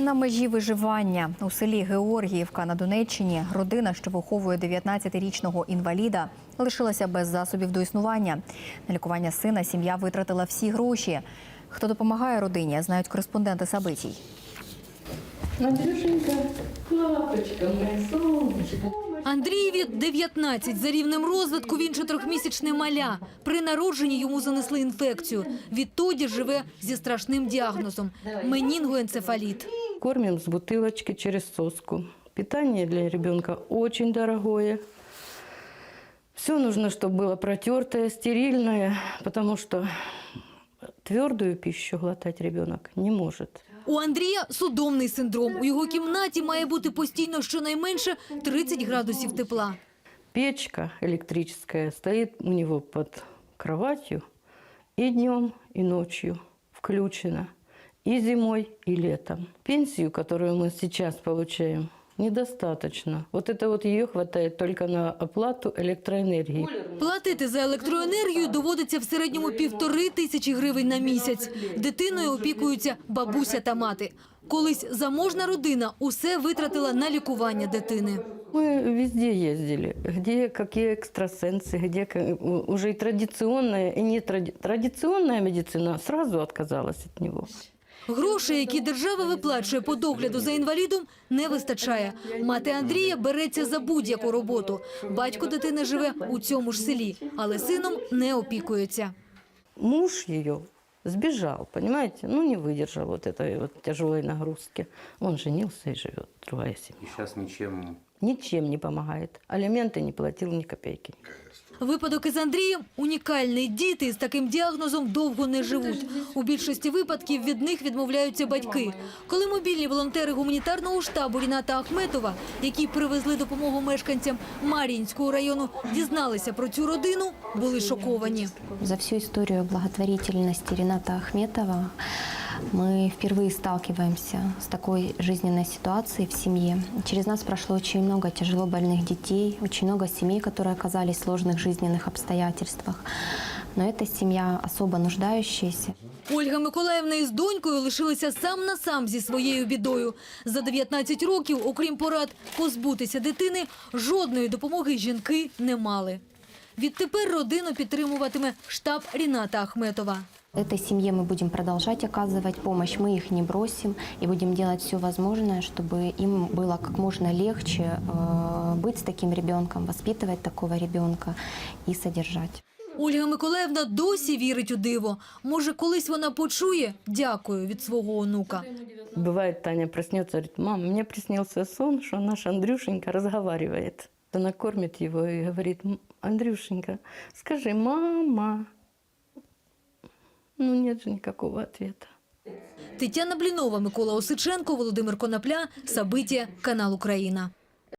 На межі виживання у селі Георгіївка на Донеччині родина, що виховує 19-річного інваліда, лишилася без засобів до існування. На лікування сина сім'я витратила всі гроші. Хто допомагає родині, знають кореспонденти Сабитій. Андрюшенька, лапочка моя. Андрієві 19. За рівнем розвитку він чотирьохмісячне маля. При народженні йому занесли інфекцію. Відтоді живе зі страшним діагнозом – менінгоенцефаліт Кормим с бутылочки через соску. Питание для ребенка очень дорогое. Все нужно, чтобы было протертое, стерильное, потому что твердую пищу глотать ребенок не может. У Андрія судомний синдром. У його кімнаті має бути постійно щонайменше 30 градусів тепла. Печка электрическая стоит у него под кроватью и днем, и ночью включена, и зимой, и летом. Пенсию, которую мы сейчас получаем, недостаточно. Вот это вот ее хватает только на оплату электроэнергии. Платити за електроенергію доводиться в середньому півтори тисячі гривень на місяць. Дитиною опікуються бабуся та мати. Колись заможна родина усе витратила на лікування дитини. Мы везде ездили, где какие экстрасенсы, где ка- у- уже и традиционная, и не тради- традиционная медицина сразу отказалась от него. Грошей, які держава виплачує по догляду за інвалідом, не вистачає. Мати Андрія береться за будь-яку роботу. Батько дитини живе у цьому ж селі, але сином не опікується. Муж ее сбежал, понимаете, ну не выдержал вот этой вот тяжелой нагрузки. Он женился и живет, другая семья. И сейчас ничем Ничем не помогает. Алименты не платил ни копейки. Випадок із Андрієм унікальний. Діти з таким діагнозом довго не живуть. У більшості випадків від них відмовляються батьки. Коли мобільні волонтери гуманітарного штабу Ріната Ахметова, які привезли допомогу мешканцям Мар'їнського району, дізналися про цю родину, були шоковані. За всю историю благотворительности Рената Ахметова мы впервые сталкиваемся с такой жизненной ситуацией в семье. Через нас прошло очень много тяжело больных детей, очень много семей, которые оказались в сложных жизненных обстоятельствах. Но эта семья особо нуждающаяся. Ольга Миколаївна із донькою лишилися сам на сам зі своєю бідою. За 19 років, окрім порад позбутися дитини, жодної допомоги жінки не мали. Відтепер родину підтримуватиме штаб Ріната Ахметова. Этой семье мы будем продолжать оказывать помощь, мы их не бросим и будем делать все возможное, чтобы им было как можно легче э, быть с таким ребенком, воспитывать такого ребенка и содержать. Ольга Миколаївна досі вірить у диво. Може, колись вона почує «дякую» від свого онука. Бывает, Таня проснется, говорит, мам, мне приснился сон, что наш Андрюшенька разговаривает. Она кормит его и говорит, «М, Андрюшенька, скажи, мама. Ну, нет же никакого ответа. Тетяна Блінова, Микола Осиченко, Володимир Конопля, Сабиття, канал Україна.